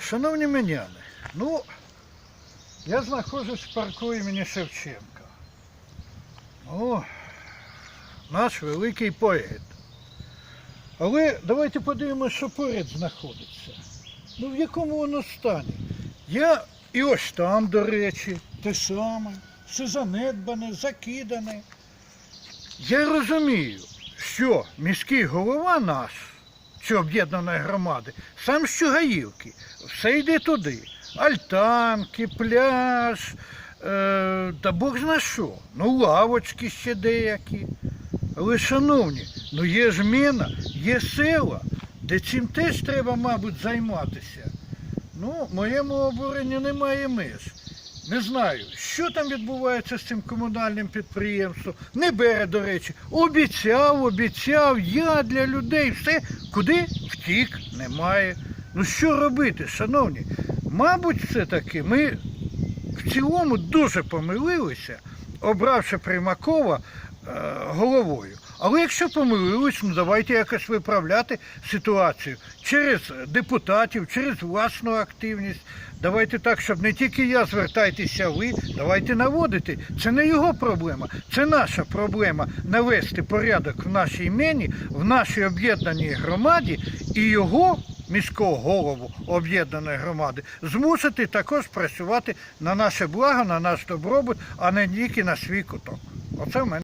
Шановні меняни, ну, я знаходжусь в парку імені Шевченка. Ну, наш великий поет. Але давайте подивимося, що поряд знаходиться. Ну, в якому воно стані? Я і ось там, до речі, те саме, все занедбане, закидане. Я розумію, що міський голова наш, чи об'єднаної громади, сам з Чугаївки, все йде туди. Альтанки, пляж, е, та Бог зна що. Ну, лавочки ще деякі. Але, шановні, ну є ж міна, є села, де цим теж треба, мабуть, займатися. Ну, моєму обуренню немає меж. Не знаю, що там відбувається з цим комунальним підприємством. Не бере, до речі. Обіцяв, обіцяв, я для людей, все. Куди? Втік, немає. Ну що робити, шановні? Мабуть, все-таки ми в цілому дуже помилилися, обравши Примакова е, головою. Але якщо помилились, ну давайте якось виправляти ситуацію через депутатів, через власну активність. Давайте так, щоб не тільки я звертайтеся ви, давайте наводити. Це не його проблема, це наша проблема навести порядок в нашій імені, в нашій об'єднаній громаді і його. Міського голову об'єднаної громади змусити також працювати на наше благо, на наш добробут, а не тільки на свій куток. Оце в мене.